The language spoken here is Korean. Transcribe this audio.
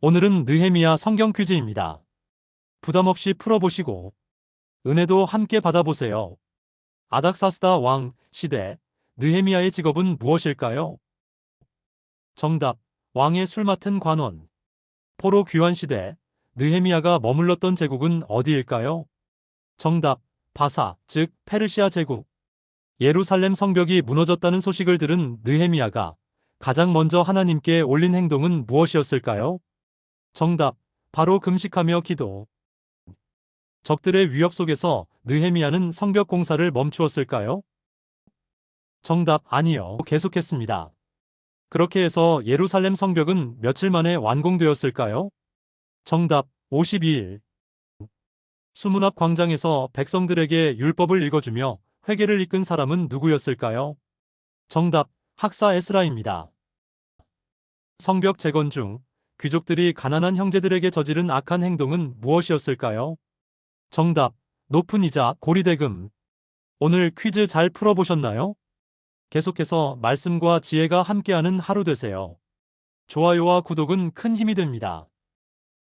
오늘은 느헤미야 성경 퀴즈입니다. 부담 없이 풀어보시고 은혜도 함께 받아보세요. 아닥사스다 왕 시대 느헤미야의 직업은 무엇일까요? 정답 왕의 술 맡은 관원 포로 귀환 시대 느헤미야가 머물렀던 제국은 어디일까요? 정답 바사 즉 페르시아 제국 예루살렘 성벽이 무너졌다는 소식을 들은 느헤미야가 가장 먼저 하나님께 올린 행동은 무엇이었을까요? 정답 바로 금식하며 기도 적들의 위협 속에서 느헤미야는 성벽 공사를 멈추었을까요? 정답 아니요. 계속했습니다. 그렇게 해서 예루살렘 성벽은 며칠 만에 완공되었을까요? 정답 52일. 수문 앞 광장에서 백성들에게 율법을 읽어주며 회개를 이끈 사람은 누구였을까요? 정답 학사 에스라입니다. 성벽 재건 중 귀족들이 가난한 형제들에게 저지른 악한 행동은 무엇이었을까요? 정답 높은 이자 고리대금. 오늘 퀴즈 잘 풀어보셨나요? 계속해서 말씀과 지혜가 함께하는 하루 되세요. 좋아요와 구독은 큰 힘이 됩니다.